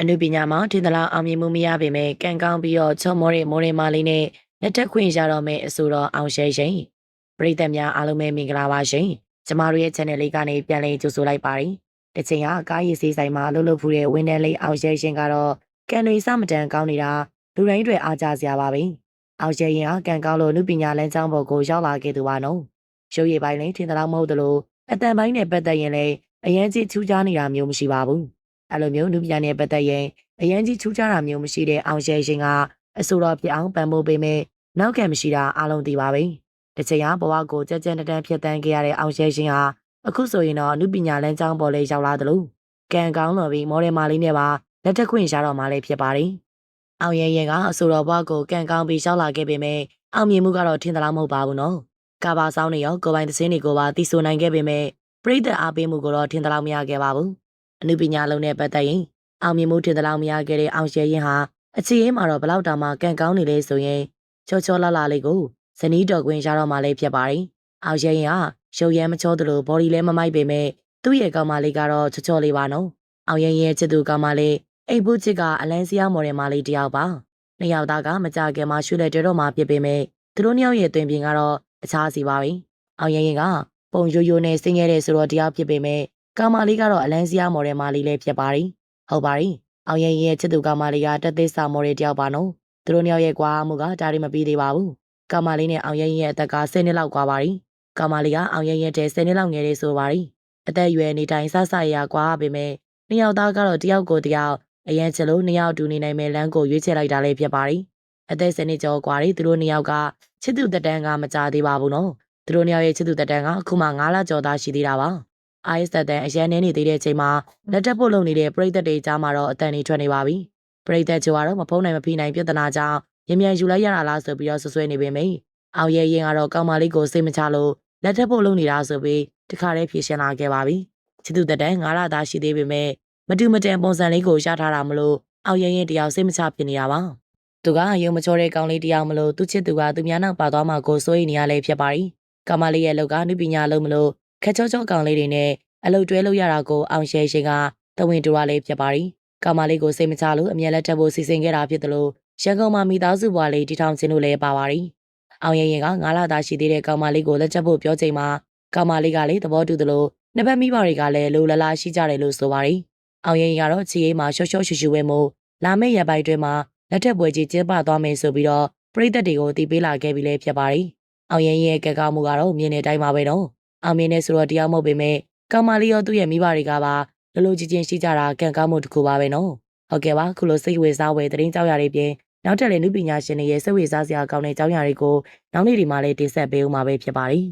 အနုပညာမှာထင်သလားအောင်မြင်မှုမရပေမဲ့ကံကောင်းပြီးတော့ချော့မောတဲ့မိုးရေမာလေးနဲ့လက်ထက်ခွင့်ရတော့မယ်အဆိုတော်အောင်ရှဲရှင်ပရိသတ်များအားလုံးပဲမင်္ဂလာပါရှင်ကျမတို့ရဲ့ channel လေးကနေပြန်လည်ကြိုဆိုလိုက်ပါတယ်တစ်ချိန်ကကားရည်စည်းဆိုင်မှာလှုပ်လှုပ်ဖူးတဲ့ဝင်းတန်းလေးအောင်ရှဲရှင်ကတော့ကံတွေစမတန်ကောင်းနေတာလူတိုင်းတွေအားကြစရာပါပဲအောင်ရှဲရင်ကကံကောင်းလို့နုပညာလမ်းကြောင်းပေါ်ကိုရောက်လာခဲ့သူပါနော်ရုပ်ရည်ပိုင်းလည်းထင်သလားမဟုတ်သလိုအတန်ပိုင်းနဲ့ပတ်သက်ရင်လည်းအရန်ကြီးထူးခြားနေတာမျိုးမရှိပါဘူး အဲ့လိုမျိုးနုပညာနဲ့ပတ်သက်ရင်အရန်ကြီးထူးခြားတာမျိုးမရှိတဲ့အောင်ရှဲရှင်ကအဆိုတော်ဖြစ်အောင်ပံ့ပိုးပေးမယ်နောက်ကမရှိတာအားလုံးသိပါပဲတစ်ချိန်ကဘဝကိုကြက်ကြက်တန်းတန်းဖြတ်တန်းခဲ့ရတဲ့အောင်ရှဲရှင်ဟာအခုဆိုရင်တော့အမှုပညာလမ်းကြောင်းပေါ်လေးရောက်လာသလိုကံကောင်းလို့ပြီးမော်ဒယ်မာလေးနဲ့ပါလက်ထက်ခွင့်ရတော့မှလည်းဖြစ်ပါတယ်အောင်ရဲရင်ကအဆိုတော်ဘဝကိုကံကောင်းပြီးရောက်လာခဲ့ပေမဲ့အောင်မြင်မှုကတော့ထင်သလားမဟုတ်ပါဘူးနော်ကာဘာဆောင်နေရောကိုပိုင်သစင်းတွေကိုပါတီးဆိုနိုင်ခဲ့ပေမဲ့ပြိတ္တအားပေးမှုကိုတော့ထင်သလားမရခဲ့ပါဘူး အမှုပညာလုံးနဲ့ပတ်သက်ရင်အောင်မြင်မှုထင်သလောက်မရခဲ့တဲ့အောင်ရှဲရင်ဟာအခြေရင်မှာတော့ဘလောက်တောင်မှကန့်ကောင်းနေလဲဆိုရင်ချောချောလာလာလေးကိုဇနီးတော်ကွင်းရတော့မှလည်းဖြစ်ပါတယ်။အောင်ရှဲရင်ဟာရုပ်ရမ်းမချောသလိုဘော်ဒီလည်းမမိုက်ပေမဲ့သူ့ရဲ့ကောင်မလေးကတော့ချောချောလေးပါနော်။အောင်ရင်ရဲ့ချစ်သူကောင်မလေးအိမ်ဘူးချစ်ကအလန်းစရာမော်ဒယ်မလေးတယောက်ပါ။နှစ်ယောက်သားကမကြခင်မှာရွှေလက်တဲတော့မှဖြစ်ပေမဲ့သူတို့နှစ်ယောက်ရဲ့တွင်ပြင်ကတော့အခြားစီပါပဲ။အောင်ရင်ရင်ကပုံရိုးရိုးနဲ့ဆင်းရဲတဲ့ဆိုတော့တယောက်ဖြစ်ပေမဲ့ ကောင်မလေးကတော့အလန်းစရာမော်ဒယ်မလေးလည်းဖြစ်ပါတယ်။ဟုတ်ပါပြီ။အောင်ရင်ရဲ့ချစ်သူကမလေးကတက်သစ်စာမော်ရီတယောက်ပါနော်။သူတို့နှစ်ယောက်ရဲ့ကွာမှုကဒါရီမပြီးသေးပါဘူး။ကမလေးနဲ့အောင်ရင်ရဲ့အသက်က10နှစ်လောက်ကွာပါပြီ။ကမလေးကအောင်ရင်ရဲ့တဲ့10နှစ်လောက်ငယ်လေးဆိုပါပြီ။အသက်အရွယ်နေတိုင်းဆဆရကွာပေမဲ့နှစ်ယောက်သားကတော့တယောက်ကိုတယောက်အရင်ချလို့နှစ်ယောက်တူနေနိုင်မဲ့လမ်းကိုရွေးချယ်လိုက်တာလေးဖြစ်ပါပြီ။အသက်10နှစ်ကျော်ကွာတွေသူတို့နှစ်ယောက်ကချစ်သူတက်တန်းကမကြသေးပါဘူးနော်။သူတို့နှစ်ယောက်ရဲ့ချစ်သူတက်တန်းကအခုမှ9လကျော်သားရှိသေးတာပါ။ IS တက်တန်းအရန်နေနေသေးတဲ့အချိန်မှာလက်တက်ဖို့လုပ်နေတဲ့ပရိသတ်တွေကြားမှာတော့အတန်တွေထွက်နေပါပြီ။ပရိသတ်ချို့ကတော့မဖုံးနိုင်မဖိနိုင်ပြဿနာကြောင့်ရမြန်ယူလိုက်ရတာလားဆိုပြီးတော့ဆွဆွဲနေပေမယ့်အောင်ရဲရင်ကတော့ကောင်မလေးကိုစိတ်မချလို့လက်တက်ဖို့လုပ်နေတာဆိုပြီးတခါတည်းဖြေရှင်းလာခဲ့ပါပြီ။ချစ်သူတက်တန်းငါးလသားရှိသေးပေမယ့်မတူမတန်ပုံစံလေးကိုရထားတာမလို့အောင်ရဲရင်တယောက်စိတ်မချဖြစ်နေတာပါ။သူကရုံမချောတဲ့ကောင်လေးတယောက်မလို့သူချစ်သူကသူများနောက်ပါသွားမှကိုစိုးရိမ်နေရလဲဖြစ်ပါရီ။ကောင်မလေးရဲ့လောက်ကနုပညာလုံးမလို့ ခက်ချောချောကောင်လေးတွေနဲ့အလုတ်တွဲလို့ရတာကိုအောင်ရှဲရှင်ကတဝင်းတူရလေးဖြစ်ပါရီကာမလေးကိုစိတ်မချလို့အမြဲလက်ထပ်ဖို့စီစဉ်ခဲ့တာဖြစ်တယ်လို့ရန်ကုန်မှာမိသားစုဘွားလေးတီထောင်ခြင်းလို့လည်းပါပါရီအောင်ရင်ရင်ကငါးလသားရှိသေးတဲ့ကောင်မလေးကိုလက်ချက်ဖို့ပြောချိန်မှာကောင်မလေးကလည်းသဘောတူတယ်လို့နှစ်ဘက်မိဘတွေကလည်းလိုလလားရှိကြတယ်လို့ဆိုပါရီအောင်ရင်ရင်ကတော့ချီရေးမှာရှော့ရှော့ရှူရှူဝဲမို့လာမယ့်ရက်ပိုင်းတွင်မှာလက်ထက်ပွဲကြီးကျင်းပသွားမယ်ဆိုပြီးတော့ပြည်သက်တွေကိုတီးပေးလာခဲ့ပြီးလည်းဖြစ်ပါရီအောင်ရင်ရဲ့ကကောက်မှုကတော့မြင်နေတိုင်းပါပဲတော့ အောင်မြင်နေဆိုတော့တရားမဟုတ်ပေမဲ့ကောင်မလေးရောသူ့ရဲ့မိဘတွေကပါလလိုကြီးချင်းရှိကြတာကံကောင်းမှုတစ်ခုပါပဲနော်ဟုတ်ကဲ့ပါခုလိုစိတ်ဝင်စားဝယ်သတင်းကြောက်ရတွေပြင်နောက်ထပ်လည်းနုပညာရှင်တွေရဲ့စိတ်ဝင်စားစရာကောင်းတဲ့ကြောင်းရာတွေကိုနောက်နေ့ဒီမှာလည်းတင်ဆက်ပေးဦးမှာပဲဖြစ်ပါတယ်